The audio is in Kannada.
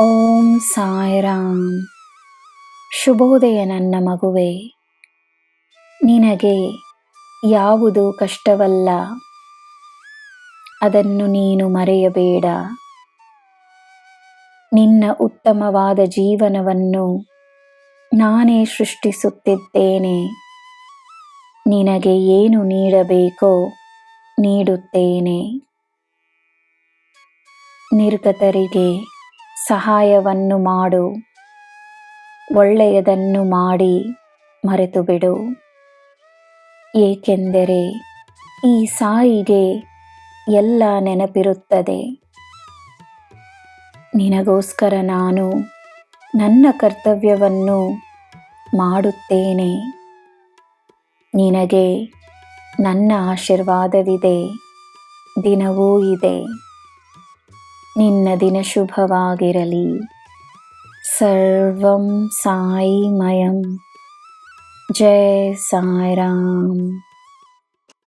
ಓಂ ಸಾಯಿರಾಮ್. ಶುಭೋದಯ ನನ್ನ ಮಗುವೆ. ನಿನಗೆ ಯಾವುದು ಕಷ್ಟವಲ್ಲ? ಅದನ್ನು ನೀನು ಮರೆಯಬೇಡ. ನಿನ್ನ ಉತ್ತಮವಾದ ಜೀವನವನ್ನು ನಾನೇ ಸೃಷ್ಟಿಸುತ್ತಿದ್ದೇನೆ. ನಿನಗೆ ಏನು ನೀಡಬೇಕೋ ನೀಡುತ್ತೇನೆ. ನಿರ್ಗತರಿಗೆ ಸಹಾಯವನ್ನು ಮಾಡು. ಒಳ್ಳೆಯದನ್ನು ಮಾಡಿ ಮರೆತು ಬಿಡು ಏಕೆಂದರೆ ಈ ಸಾಯಿಗೆ ಎಲ್ಲ ನೆನಪಿರುತ್ತದೆ. ನಿನಗೋಸ್ಕರ ನಾನು ನನ್ನ ಕರ್ತವ್ಯವನ್ನು ಮಾಡುತ್ತೇನೆ. ನಿನಗೆ ನನ್ನ ಆಶೀರ್ವಾದವಿದೆ. ದಿನವೂ ಇದೆ. ನಿನ್ನ ದಿನ ಶುಭವಾಗಿರಲಿ ಸರ್ವಂ ಸಾಯಿಮಯಂ ಜಯ ಸಾಯಿರಾಮ್